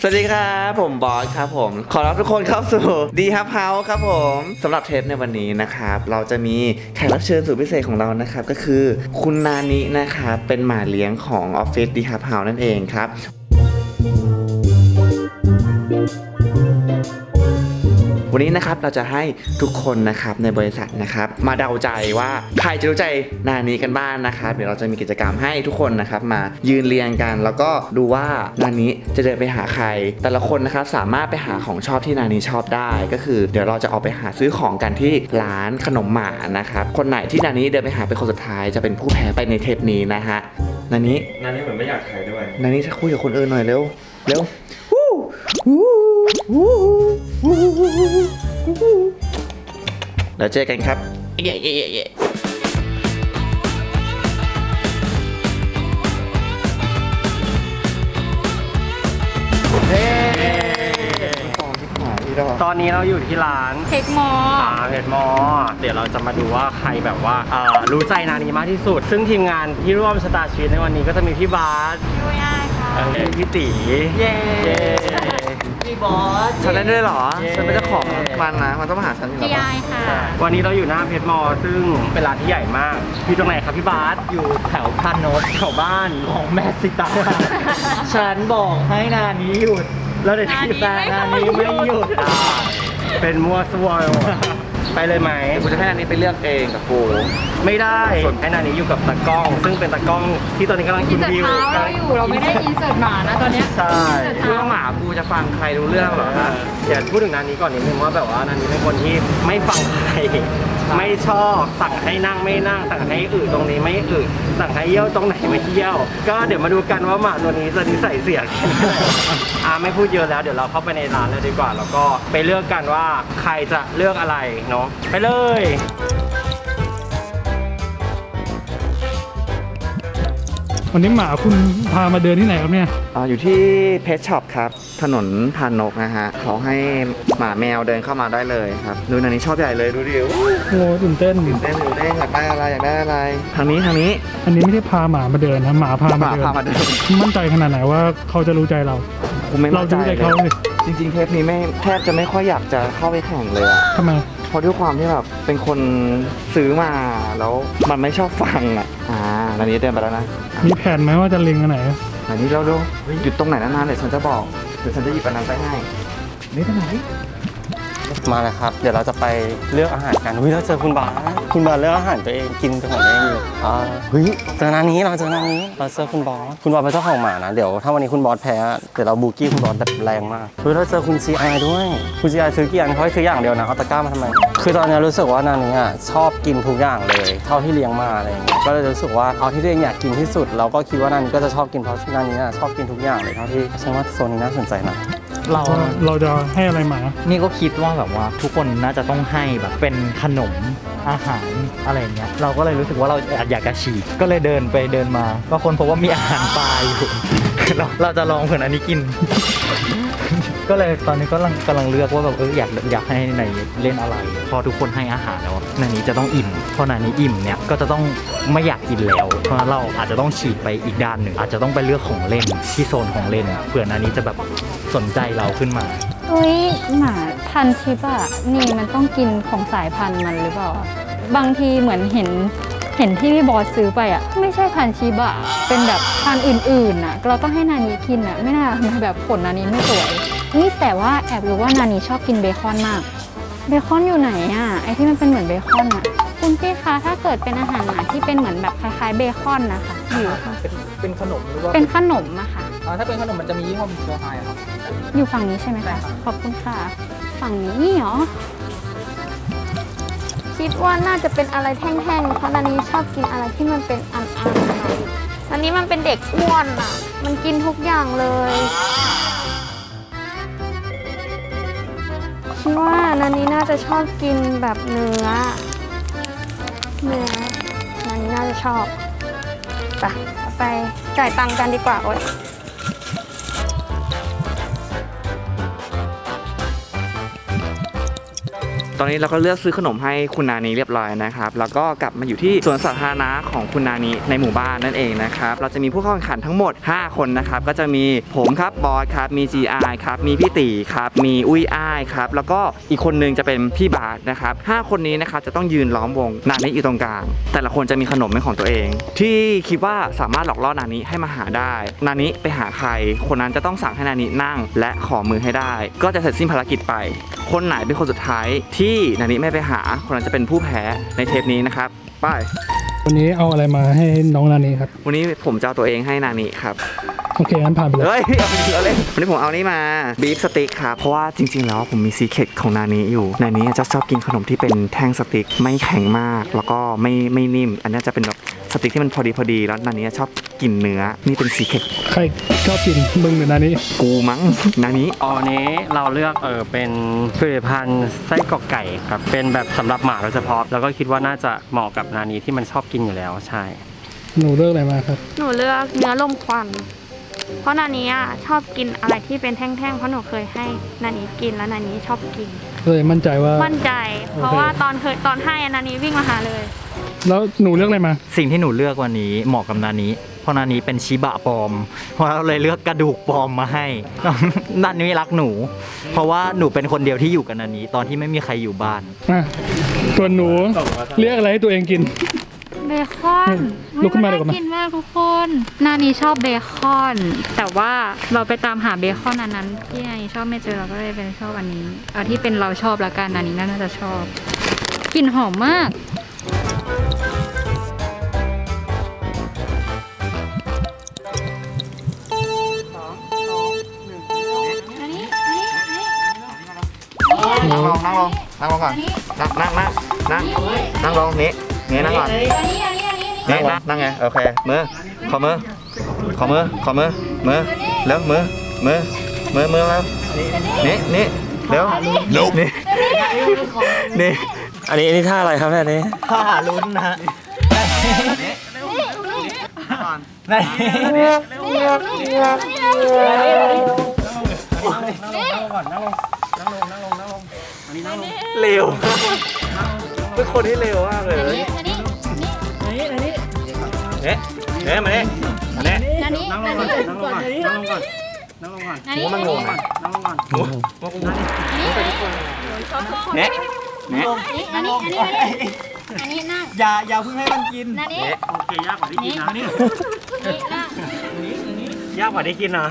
สวัสดีครับผมบอสครับผม ขอรับทุกคนเข้าสู่ดีฮับเฮาครับผมสำหรับเทปในวันนี้นะครับ เราจะมีแขกรับเชิญสุดพิเศษของเรานะครับ ก็คือคุณนานินะครับเป็นหมาเลี้ยงของออฟฟิศดีฮับเฮานั่นเองครับ วันนี้นะครับเราจะให้ทุกคนนะครับในบริษัทนะครับมาเดาใจว่าใครจะรู้ใจนานี้กันบ้างนะครับ เดี๋ยวเราจะมีกิจกรรมให้ทุกคนนะครับมายืนเรียงกัน แล้วก็ดูว่านานี้จะเดินไปหาใคร แต่ละคนนะครับสามารถไปหาของชอบที่นานี้ชอบได้ ก็คือ เดี๋ยวเราจะออกไปหาซื้อของกันที่ร้านขนมหมานะครับคนไหนที่นานี้เดินไปหาเป็นคนสุดท้ายจะเป็นผู้แพ้ไปในเทปนี้นะฮะนานี้นานี่เหมือนไม่อยากถ่ายด้วยนานี้จะคุยกับคนอื่นหน่อยเร็วเร็ววู้วู้วู้วู้วู้ แล้วเจอกันครับเย้เย้เย้เย้เฮ้ของที่หายที่เราตอนนี้เราอยู่ที่ร้านเทคมออ่าเพจมอ เดี๋ยวเราจะมาดูว่าใครแบบว่าเอ่อรู้ใจนานี้มากที่สุด ซึ่งทีมงานที่ร่วมสตาร์ชีวิตในวันนี้ก็จะมีพี่บาสไม่ได้ค่ะเอ่อพี่ตี เย้เย้พี่ บอสฉันเล่นด้วยเหรอ เย้ ฉันเป็นเจ้าของมันนะ มันต้องมาหาฉันอยู่พี่แล้วยายค่ะ วันนี้เราอยู่หน้าเพจมอซึ่งเป็นร้านที่ใหญ่มาก อยู่ตรงไหนครับพี่บาสอยู่แถวพานนท์แถวบ้านของแม่สิตา ฉันบอกให้นานี้หยุด แล้วเดี๋ยวนานี้แต่นานี้ไม่หยุดอ่าเป็นมัวซัวไปเลยไหม กูจะให้อันนี้ไปเลือกเองกับกูไม่ได้ให้นานี้อยู่กับตากล้อง ซึ่งเป็นตากล้องที่ตอนนี้กำลังอิอินนเสิร์ตวิวเท้าเราอยู่เราไม่ได้อินเสิร์ตหมานะตอนเนี้ยใช่เรื่องหมากูจะฟังใครรู้เรื่องเหรอฮะเดี๋ยวพูดถึงนานี้ก่อนนิดนึงว่าแบบว่านานี้เป็นคนที่ไม่ฟังใครไม่ชอบสั่งให้นั่งไม่นั่งสั่งให้อึตรงนี้ไม่อึสั่งให้เยี่ยวตรงไหนไม่เยี่ยว ก็เดี๋ยวมาดูกันว่าหมาตัวนี้จะนิสัยเสียแค่ไหนอ่าไม่พูดเยอะแล้วเดี๋ยวเราเข้าไปในร้านเลยดีกว่า แล้วก็ไปเลือกกันว่าใครจะเลือกอะไรเนาะไปเลย วันนี้หมาคุณพามาเดินที่ไหนครับเนี่ย อ่าอยู่ที่เพชช็อปครับ ถนนพานนกนะฮะเขาให้หมาแมวเดินเข้ามาได้เลยครับ ดูนันนี้ชอบใหญ่เลยดูดิโอ้ยโอ้ตื่นเต้น เต้นดูเต้นอยากได้อะไรอยากได้อะไร ทางนี้ทางนี้อันนี้ไม่ได้พาหมามาเดินนะ หมาพาหมามาเดินพามาเดินมั่นใจขนาดไหนว่าเขาจะรู้ใจเรากูไม่เรามั่นใจรู้ใจเลเขายเลยจริง ๆ เทปนี้ไม่แทบจะไม่ค่อยอยากจะเข้าไปแข่งเลยอะทำไมเพราะด้วยความที่แบบเป็นคนซื้อมาแล้วมันไม่ชอบฟังอะอ่า นันนี้เดินไปแล้วนะ มีแผนไหมว่าจะเล็งอันไหน อันนี้เราดูหยุดตรงไหนนานๆเดี๋ยวฉันจะบอก เดี๋ยวฉันจะหยิบอันนั้นไปให้นี่ตรงไหน มาเลยครับ เดี๋ยวเราจะไปเลือกอาหารกันเฮ้ยเราเจอคุณบาสคุณบาสเลือกอาหารตัวเองกินตัวของตัวเองอยู่อ่าเฮ้ยเจอหน้านี้เราเจอหน้านี้เราเจอคุณบอสคุณบอสเป็นเจ้าของหมานะเดี๋ยวถ้าวันนี้คุณบอสแพ้เดี๋ยวเราบูกี้คุณบอสแบบแรงมากเฮ้ยเราเจอคุณซีไอด้วยคุณซีไอซื้อกี่อันเขาให้ซื้ออย่างเดียวนะเอาตะกร้ามาทำไมคือตอนนี้รู้สึกว่านานี้อะชอบกินทุกอย่างเลย เท่าที่เลี้ยงมาอะไรอย่างเงี้ยก็เลยรู้สึกว่าเอาที่ตัวเองอยากกินที่สุดเราก็คิดว่านานี้ก็จะชอบกินเพราะนานี้อะชอบกินทุกอย่างเลยเท่าที่ฉันว่าโซนนี้น่าสนใจนะ เราว่าเราจะให้อะไรหมา นี่ก็คิดว่าแบบว่าทุกคนน่าจะต้องให้แบบเป็นขนมอาหารอะไรอย่างเงี้ย เราก็เลยรู้สึกว่าเราอยากจะฉีกก็เลยเดินไปเดินมา ก็คนพบว่ามีอาหารปลาอยู่เราเราจะลองเผื่ออันนี้กิน ก็เลยตอนนี้ก็กำลังกำลังเลือกว่าแบบเอออยากอยากให้ในเล่นอะไร พอทุกคนให้อาหารแล้วนันนี้จะต้องอิ่มพอนันนี้อิ่มเนี่ยก็จะต้องไม่อยากกินแล้ว เพราะฉะนั้นเราอาจจะต้องฉีกไปอีกด้านหนึ่งอาจจะต้องไปเลือกของเล่นที่โซนของเล่นเผื่อนันนี้จะแบบ สนใจเราขึ้นมา เฮ้ยหมาพันธุ์ชิบะนี่มันต้องกินของสายพันธุ์มันหรือเปล่า บางทีเหมือนเห็นเห็นที่พี่บอสซื้อไปอะ ไม่ใช่พันธุ์ชิบะ เป็นแบบพันธุ์อื่นๆน่ะ เราต้องให้นานีกินอะ ไม่น่าแบบขนนานีไม่สวย นี่แต่ว่าแอบรู้ว่านานีชอบกินเบคอนมาก เบคอนอยู่ไหนอะ ไอที่มันเป็นเหมือนเบคอนอะ คุณพี่คะถ้าเกิดเป็นอาหารหมาที่เป็นเหมือนแบบคล้ายๆเบคอนนะคะอยู่เป็นเป็นขนมหรือว่าเป็นขนมอะค่ะอ่าถ้าเป็นขนมมันจะมียี่ห้อโซไฮครับ อยู่ฝั่งนี้ใช่ไหมคะ ขอบคุณค่ะ ฝั่งนี้เหรอ คิดว่าน่าจะเป็นอะไรแท่งๆ เพราะนันนี้ชอบกินอะไรที่มันเป็นอันๆค่ะอันนี้มันเป็นเด็กอ้วนอะ มันกินทุกอย่างเลยคิดว่านันนี้น่าจะชอบกินแบบเนื้อ เนื้อนันนี้น่าจะชอบไปเอาไปจ่ายตังค์กันดีกว่าโอ๊ย ตอนนี้เราก็เลือกซื้อขนมให้คุณนานีเรียบร้อยนะครับ แล้วก็กลับมาอยู่ที่สวนสาธารณะของคุณนานีในหมู่บ้านนั่นเองนะครับ เราจะมีผู้เข้าแข่งขันทั้งหมด 5 คนนะครับ ก็จะมีผมครับ บอสครับ มี GI ครับ มีพี่ตีครับ มีอุ้ยอ้ายครับ แล้วก็อีกคนนึงจะเป็นพี่บาสนะครับห้าคนนี้นะครับจะต้องยืนล้อมวง นานีอยู่ตรงกลาง แต่ละคนจะมีขนมเป็นของตัวเอง ที่คิดว่าสามารถหลอกล่อนานีให้มาหาได้ นานีไปหาใคร คนนั้นจะต้องสั่งให้นานีนั่ง และขอมือให้ได้ ก็จะเสร็จสิ้นภารกิจไป คนไหนเป็นคนสุดท้ายที่นานีไม่ไปหาคนนั้นจะเป็นผู้แพ้ในเทปนี้นะครับไปวันนี้เอาอะไรมาให้น้องนานีครับ วันนี้ผมจะเอาตัวเองให้นานีครับ โอเคงั้นผ่านไปเลย เฮ้ยเอาจริงเอาเลยวันนี้ผมเอานี่มาบีฟสติ๊กครับ เพราะว่าจริง ๆ แล้วผมมีซีเคร็ตของนานี้อยู่ นานี้จะชอบกินขนมที่เป็นแท่งสติ๊กไม่แข็งมาก แล้วก็ไม่ไม่นิ่ม อันนี้จะเป็นแบบสติ๊กที่มันพอดีพอดีแล้วนานี้ชอบ กินเนื้อ นี่เป็นซีเคร็ตใครชอบกินมึงหรือนานีกูมั้งนานี้อ๋อวันนี้เราเลือกเออเป็นผลิตภัณฑ์ไส้กรอกไก่ครับเป็นแบบสำหรับหมาโดยเฉพาะแล้วก็คิดว่าน่าจะเหมาะกับนานีที่มันชอบกินอยู่แล้วใช่ หนูเลือกอะไรมาครับ หนูเลือกเนื้อลมควัน เพราะนานี้อะชอบกินอะไรที่เป็นแท่งๆ เพราะหนูเคยให้นานี้กินแล้วนานี้ชอบกิน เลยมั่นใจว่า มั่นใจ เพราะว่าตอนเคยตอนให้อะนานี้วิ่งมาหาเลย แล้วหนูเลือกอะไรมา สิ่งที่หนูเลือกวันนี้เหมาะกับนานี้เพ ราะนานี้เป็นชิบะปลอม เพราะเราเลยเลือกกระดูกปลอมมาให้นานี้รักหนู เพราะว่าหนูเป็นคนเดียวที่อยู่กับนานี้ ตอนที่ไม่มีใครอยู่บ้าน อะส่วนหนูเรียกอะไรให้ตัวเองกิน เบคอนลุกขึ้นมาเดี๋ยวก่อนนะ กินมากทุกคนนานีชอบเบคอน แต่ว่าเราไปตามหาเบคอนอันนั้นที่นานีชอบไม่เจอเราก็เลยเป็นชอบอันนี้เอาที่เป็นเราชอบละกันนานีน่าจะชอบกลิ่นหอมมาก งลงนั่งลงนั่งลงก่อนนั่งนั่งนั่งนั่งนั่งลงนี้นี้นั่งก่อนนี่นั่งนั่งไงโอเคมือขอมือขอมือขอมือมือแล้วมือมือมือมือแล้วนี่นี่เร็วนี่นี่อันนี้อันนี้ท่าอะไรครับเนี่ยอันนี้ถ้าลุ้นนะฮะ เร็วเป็นคนที่เร็วมากเลยเนี่ยเนี่ยมาเนี่ยมาเนี่ยนานีนานีนั่งลงก่อนนั่งลงก่อนนั่งลงก่อนนานีมันงงไหมนั่งลงก่อนเนี่ยเนี่ยนานีนานีนั่งอย่าอย่าเพิ่งให้มันกินนานีโอเคยากกว่าที่กินนะนี่นั่งยากกว่าที่กินนะ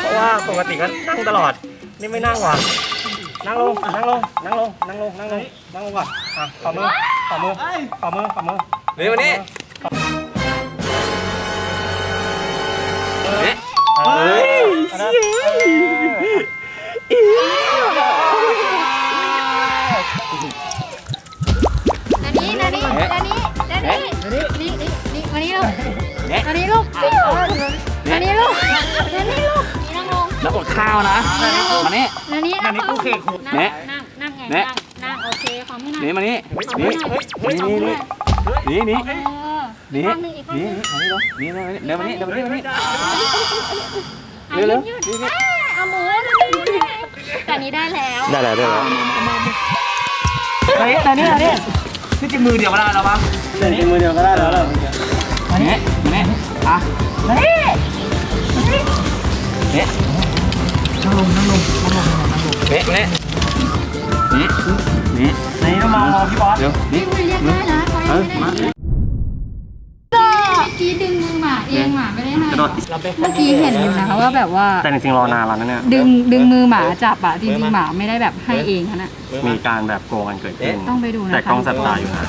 เพราะว่าปกติก็นั่งตลอด นี่ไม่นั่งว่ะ นั่งลง นั่งลง นั่งลง นั่งลง นั่งลง นั่งลงก่อนอะขอมือขอมือขอมือขอมือนี่มานี่เนี่ยเฮ้ยนานีนานีนานีนานีนี่นี่นี่มานี่ลูกเนี่ยมานี่ลูกมานี่ลูกมานี่ลูกนี่นั่งลง แล้วอดข้าวนะมานี่นานีนั่งลงเนี่ยนั่งนั่งไงเนี่ยนั่งนั่งโอเคของพี่นั่งนี่มานี่นี่นี่นี่นี่เออนี่ข้างหนึงอีกข้างหนี่นึงนี่นี่เดินมานี่เดินมานี่เดินมานี่ อะเร็วเร็ว ยืดยืดอะเอามือนานีแต่นี้ได้แล้วได้แล้วได้แล้วเฮ้ยแต่นี่นี่ที่จริงมือเดียวก็ได้แล้วปะแต่นี่มือเดียวก็ได้แล้วเหรอมานี่มานี่อะนี่นี่ นั่งลงนี่นี่นี่นี่นี่ต้องมองมองพี่บอสเดี๋ยวนี่มือเรียกได้นะเออมาเมื่อกี้ดึงมือหมาเองหมาไม่ได้ให้เมื่อกี้เห็นอยู่นะคะว่าแบบว่าแต่จริงๆรอนานแล้วนะเนี่ยดึงดึงมือหมาจับอะจริงๆหมาไม่ได้แบบให้เองอะนะมีการแบบโกงกันเกิดขึ้นต้องไปดูนะคะแต่กล้องสับตาอยู่นะ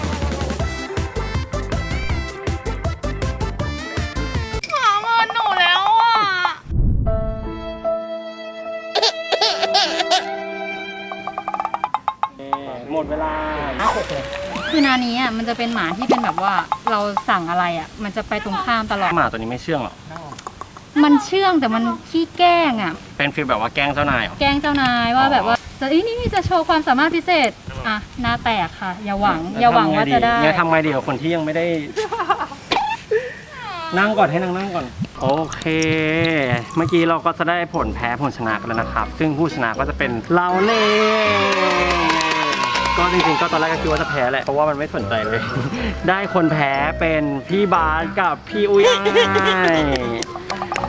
คือนานี้อะมันจะเป็นหมาที่เป็นแบบว่าเราสั่งอะไรอะ มันจะไปตรงข้ามตลอด หมาตัวนี้ไม่เชื่องหรอก มันเชื่องแต่มันขี้แกล้งอะ เป็นฟีลแบบว่าแกล้งเจ้านายเหรอ แกล้งเจ้านายว่าแบบว่าจะอีนี่จะโชว์ความสามารถพิเศษ อะหน้าแตกค่ะ อย่าหวัง อย่าหวังว่าจะได้เนี่ยทำไงดีกับคนที่ยังไม่ได้ นั่งก่อนให้นั่งนั่งก่อน โอเค เมื่อกี้เราก็จะได้ผลแพ้ผลชนะกันแล้วนะครับ ซึ่งผู้ชนะก็จะเป็นเราเล่ ก็จริงๆก็ตอนแรกก็คิดว่าจะแพ้แหละเพราะว่ามันไม่สนใจเลย ได้คนแพ้เป็นพี่บาสกับพี่อุ้ยอ้าย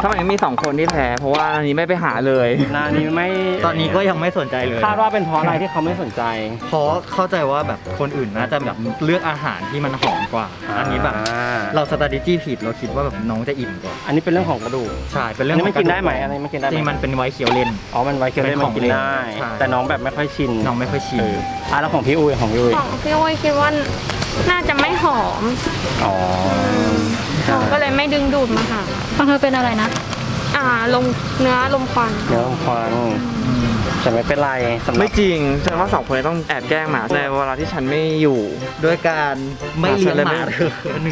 ทำไมมีสองคนที่แพ้เพราะว่าอันนี้ไม่ไปหาเลยนานี้ไม่ตอนนี้ก็ยังไม่สนใจเลยคาดว่าเป็นเพราะอะไรที่เขาไม่สนใจ เพราะเข้าใจว่าแบบคนอื่นน่าจะแบบเลือกอาหารที่มันหอมกว่า อันนี้แบบอ่าเราสตาดิจี้ผิดเราคิดว่าแบบน้องจะอิ่มกว่าอันนี้เป็นเรื่องของกระดูกใช่เป็นเรื่อัอนงนี้ขมัอนงกินได้ไหมกระอันนี้มันกินได้จไหมริงๆมันเป็นไวท์เคียวเลน อ๋อมันไว้เคี้ยวได้เป็นมัขอนงกินได้เล่นใช่ แต่น้องแบบไม่ค่อยชินน้องไม่ค่อยชินเอออะแล้วของพี่อุ้ยของพี่อุ้ยของพี่อ้อยคิดว่าน่าจะไม่หอม อ๋อ เราก็เลยไม่ดึงดูดมาหาฟังเธอเป็นอะไรนะ อ่าลมเนื้อลมควันเนื้อควันแต่ไม่เป็นไรสำหรัไม่บจริง ฉันว่าสองคนนี้ต้องแอบแกล้งหมาในเวลาที่ฉันไม่อยู่ด้วยการไม่เลี้ยงหมาเลย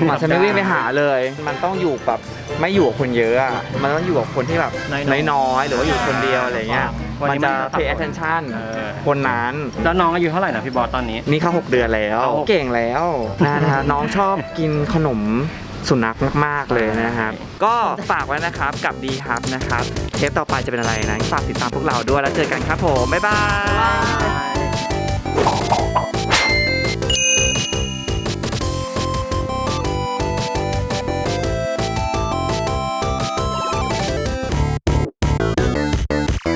หมาฉันไม่วิ่งไปหาเลย มันต้องอยู่แบบไม่อยู่กับคนเยอะอะมันต้องอยู่กับคนที่แบบน้อยๆ น้อยๆหรือว่าอยู่คนเดียวอะไรเงี้ย วันมันนี้จะ มันจะ pay attention เออ คนนั้น แล้วน้องอายุเท่าไหร่นะพี่บอสตอนนี้ นี่เข้า 6 เดือนแล้ว เอา เก่งแล้วนะฮะน้องชอบกินขนม สุนัขมากๆเลยนะครับ ก็ฝากไว้นะครับกับดีครับนะครับเทปต่อไปจะเป็นอะไรนะฝากติดตามพวกเราด้วยแล้วเจอกันครับผมบ๊ายบาย